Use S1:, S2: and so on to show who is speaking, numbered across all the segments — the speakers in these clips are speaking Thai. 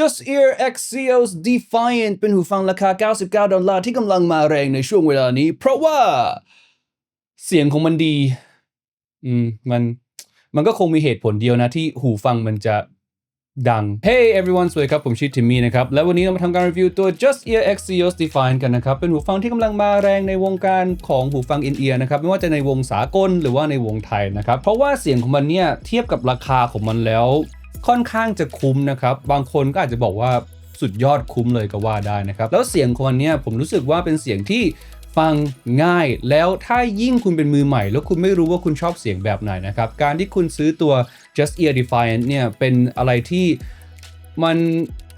S1: Just Ear Axios Defiant เป็นหูฟังราคา 99 ดอลลาร์ที่กำลังมาแรงในช่วงเวลานี้ เพราะว่าเสียงของมันดี อืม มัน มันก็คงมีเหตุผลเดียวนะที่หูฟังมันจะดัง Hey everyone สวัสดีครับ ผมชื่อทิมมี่นะครับ และวันนี้เรามาทำการรีวิวตัว Just Ear Axios Define กันนะครับ เป็นหูฟังที่กำลังมาแรงในวงการของหูฟัง in ear นะครับ ไม่ว่าจะในวงสากลหรือว่าในวงไทยนะครับ เพราะว่าเสียงของมันเนี่ย เทียบกับราคาของมันแล้ว ค่อนข้างจะคุ้มนะครับ บางคนก็อาจจะบอกว่าสุดยอดคุ้มเลยก็ว่าได้นะครับ แล้วเสียงคนนี้ผมรู้สึกว่าเป็นเสียงที่ฟังง่ายแล้วถ้ายิ่งคุณเป็นมือใหม่ แล้วคุณไม่รู้ว่าคุณชอบเสียงแบบไหนนะครับ การที่คุณซื้อตัว Just Ear Defiant เนี่ยเป็นอะไรที่มัน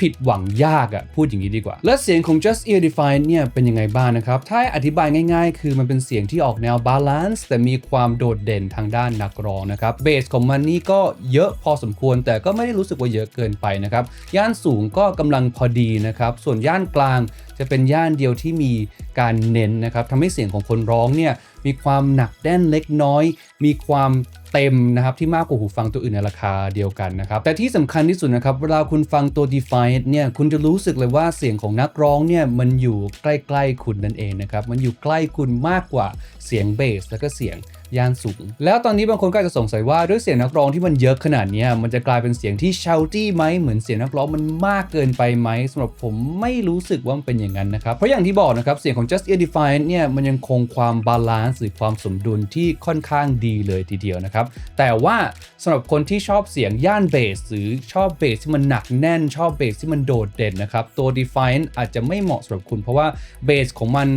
S1: ผิดหวังยากอะพูดอย่างนี้ดีกว่า และเสียงของ Just Ear define เนี่ยเป็นยังไงบ้างนะครับ ถ้าอธิบายง่ายๆ คือมันเป็นเสียงที่ออกแนวบาลานซ์แต่มีความโดดเด่นทางด้านนักร้องนะครับเบสของมันนี่ก็เยอะพอสมควรแต่ก็ไม่ได้รู้สึกว่าเยอะเกินไปนะครับ ย่านสูงก็กำลังพอดีนะครับ ส่วนย่านกลาง จะเป็นย่านเดียวที่มีการเน้นนะครับทำให้เสียงของคนร้องเนี่ยมีความหนักแน่นเล็กน้อย มีความเต็มนะครับที่มากกว่าหูฟังตัวอื่นในราคาเดียวกันนะครับแต่ที่สำคัญที่สุดนะครับเวลาคุณฟังตัว Defiant เนี่ยคุณจะรู้สึกเลยว่าเสียงของนักร้องเนี่ยมันอยู่ใกล้ๆคุณนั่นเองนะครับมันอยู่ใกล้คุณมากกว่าเสียงเบสแล้วก็เสียง ย่านสูง แล้วตอนนี้บางคนก็จะสงสัยว่าด้วยเสียงนักร้องที่มันเยอะขนาดนี้มันจะกลายเป็นเสียงที่ shouty ไหมเหมือนเสียงนักร้องมันมากเกินไปไหมสำหรับผมไม่รู้สึกว่ามันเป็นอย่างนั้นนะครับ เพราะอย่างที่บอกนะครับ เสียงของ Just Ear Defiant เนี่ยมันยังคงความบาลานซ์หรือความสมดุลที่ค่อนข้างดีเลยทีเดียวนะครับ แต่ว่าสำหรับคนที่ชอบเสียงย่านเบสหรือชอบเบสที่มันหนักแน่นชอบเบสที่มันโดดเด่นนะครับตัว Defiant อาจจะไม่เหมาะสำหรับคุณ เพราะว่าเบสของมัน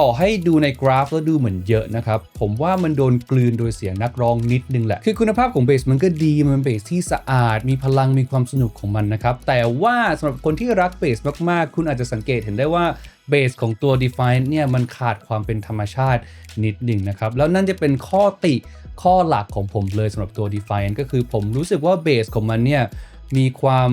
S1: ต่อให้ดูในกราฟแล้วดูเหมือนเยอะนะครับ ผมว่ามันโดนกลืนโดยเสียงนักร้องนิดนึงแหละ คือคุณภาพของเบสมันก็ดีมันเป็นเบสที่สะอาด มีพลังมีความสนุกของมันนะครับ แต่ว่าสำหรับคนที่รักเบสมากๆ คุณอาจจะสังเกตเห็นได้ว่าเบสของตัว Define เนี่ยมันขาดความเป็นธรรมชาตินิดหนึ่งนะครับ แล้วนั่นจะเป็นข้อติข้อหลักของผมเลยสำหรับตัว Define ก็คือผมรู้สึกว่าเบสของมันเนี่ยมีความ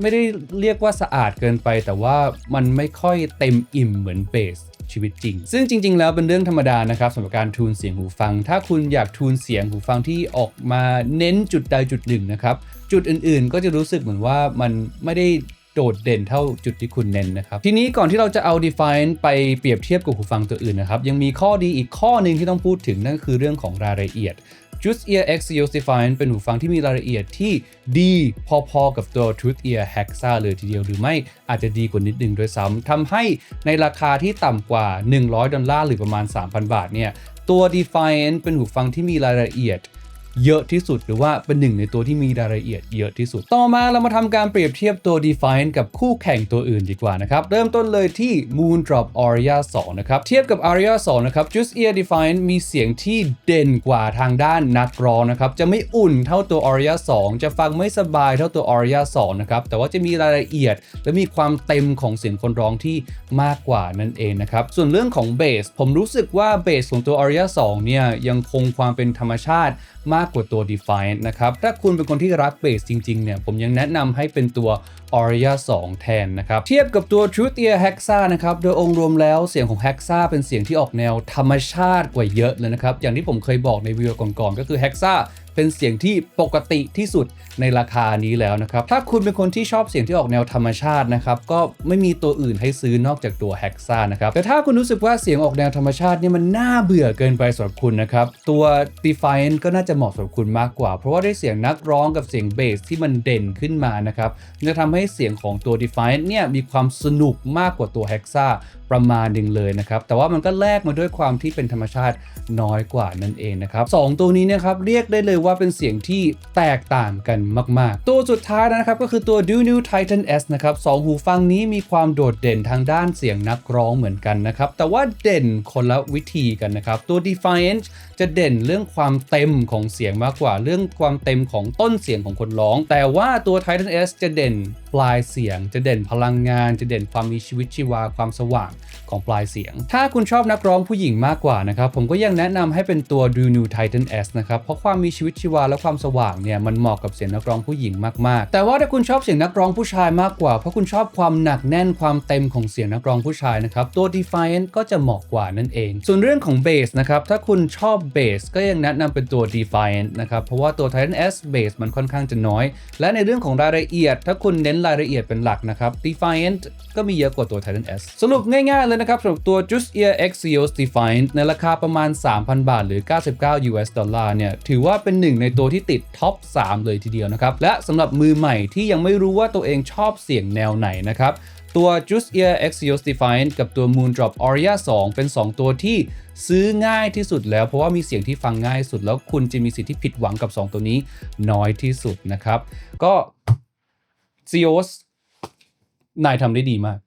S1: ไม่ได้เรียกว่าสะอาดเกินไป แต่ว่ามันไม่ค่อยเต็มอิ่มเหมือนเบส ชีวิตจริง ซึ่งจริง ๆ แล้วเป็นเรื่องธรรมดานะครับสำหรับการทูนเสียงหูฟัง ถ้าคุณอยากทูนเสียงหูฟังที่ออกมาเน้นจุดใดจุดหนึ่งนะครับจุดอื่นๆ ก็จะรู้สึกเหมือนว่ามันไม่ได้โดดเด่นเท่าจุดที่คุณเน้นนะครับ ทีนี้ก่อนที่เราจะเอา Define ไปเปรียบเทียบกับหูฟังตัวอื่นนะครับ ยังมีข้อดีอีกข้อหนึ่งที่ต้องพูดถึงนั่นก็คือเรื่องของรายละเอียด Truth Ear X Series Define เป็นหูฟังที่มีรายละเอียดที่ดีพอๆกับตัว Truth Ear Hexa เลยทีเดียวหรือไม่อาจจะดีกว่านิดนึงด้วยซ้ำทำให้ในราคาที่ต่ำกว่า 100 ดอลลาร์หรือประมาณ 3,000 บาทเนี่ยตัว Defiant เป็นหูฟังที่มีรายละเอียด เยอะที่สุด หรือว่าเป็นหนึ่งในตัวที่มีรายละเอียดเยอะที่สุด ต่อมาเรามาทำการเปรียบเทียบตัว Define กับคู่แข่งตัวอื่นดีกว่านะครับ เริ่มต้นเลยที่ Moondrop Aria 2 นะครับ เทียบกับ Aria 2 นะครับ Just Ear Define มีเสียงที่เด่นกว่าทางด้านนักร้องนะครับ จะไม่อุ่นเท่าตัว Aria 2 จะฟังไม่สบายเท่าตัว Aria 2 นะครับ แต่ว่าจะมีรายละเอียด และมีความเต็มของเสียงคนร้องที่มากกว่านั่นเองนะครับ ส่วนเรื่องของเบสผมรู้สึกว่าเบสของตัว Aria 2 เนี่ยยังคงความเป็นธรรมชาติมากกว่าตัว Defiant นะครับ ถ้าคุณเป็นคนที่รักเบสจริงๆ เนี่ย ผมยังแนะนำให้เป็นตัว Aria 2 แทนนะครับ เทียบกับตัว Truth Ear Hexa นะครับ โดยองค์รวมแล้วเสียงของ Hexa เป็นเสียงที่ออกแนวธรรมชาติกว่าเยอะเลยนะครับ อย่างที่ผมเคยบอกในวิดีโอก่อนๆ ก็คือ Hexa เป็นเสียงที่ปกติที่สุดในราคานี้แล้วนะครับ ถ้าคุณเป็นคนที่ชอบเสียงที่ออกแนวธรรมชาตินะครับ ก็ไม่มีตัวอื่นให้ซื้อนอกจากตัว Hexa นะครับ แต่ถ้าคุณรู้สึกว่าเสียงออกแนวธรรมชาตินี่มันน่าเบื่อเกินไปสำหรับคุณนะครับ ตัว Defiant ก็น่าจะเหมาะสำหรับคุณมากกว่า เพราะว่าได้เสียงนักร้องกับเสียงเบสที่มันเด่นขึ้นมานะครับจะทำให้เสียงของตัว Defiant เนี่ยมีความสนุกมากกว่าตัว Hexa ประมาณหนึ่งเลยนะครับ แต่ว่ามันก็แลกมาด้วยความที่เป็นธรรมชาติน้อยกว่านั่นเองนะครับสองตัวนี้นะครับเรียกได้เลยว่าเป็นเสียงที่แตกต่างกันมาก ๆ ตัวสุดท้ายนะครับก็คือตัว d u New Titan S นะครับสองหูฟังนี้มีความโดดเด่นทางด้านเสียงนักร้องเหมือนกันนะครับ แต่ว่าเด่นคนละวิธีกันนะครับ ตัว Defiant จะเด่นเรื่องความเต็มของเสียงมากกว่าเรื่องความเต็มของต้นเสียงของคนร้อง แต่ว่าตัว Titan S จะเด่น ลายเสียง จะเด่นพลังงาน จะเด่นความมีชีวิตชีวาความสว่างของปลายเสียง ถ้าคุณชอบนักร้องผู้หญิงมากกว่านะครับ ผมก็ยังแนะนำให้เป็นตัว d u New Titan S นะครับ เพราะความมีชีวิตชีวาและความสว่างเนี่ยมันเหมาะกับเสียงนักร้องผู้หญิงมากๆ แต่ว่าถ้าคุณชอบเสียงนักร้องผู้ชายมากกว่า เพราะคุณชอบความหนักแน่นความเต็มของเสียงนักร้องผู้ชายนะครับ ตัว Defiant ก็จะเหมาะกว่านั่นเอง ส่วนเรื่องของเบสนะครับ ถ้าคุณชอบเบสก็ยังแนะนำเป็นตัว Defiant นะครับ เพราะว่าตัว Titan S เบสมันค่อนข้างจะน้อย และในเรื่องของรายละเอียด ถ้าคุณเน้นรายละเอียดเป็นหลักนะครับ Defiant ก็มีเยอะกว่าตัว Titan S สรุปง่ายๆเลยนะครับสำหรับตัว Just Ear X Seos Defiant ในราคาประมาณ 3,000 บาท หรือ 99 US ดอลลาร์เนี่ย ถือว่าเป็นหนึ่งในตัวที่ติดท็อป 3 เลยทีเดียวนะครับ และสำหรับมือใหม่ที่ยังไม่รู้ว่าตัวเองชอบเสียงแนวไหนนะครับตัว Just Ear Axios Defiant กับตัว Moondrop Aria 2 เป็น 2 ตัวที่ซื้อง่ายที่สุดแล้ว เพราะว่ามีเสียงที่ฟังง่ายสุดแล้วคุณจะมีสิทธิ์ที่ผิดหวังกับ 2 ตัวนี้น้อยที่สุดนะครับ ก็ ซีโอสนายทำได้ดีมาก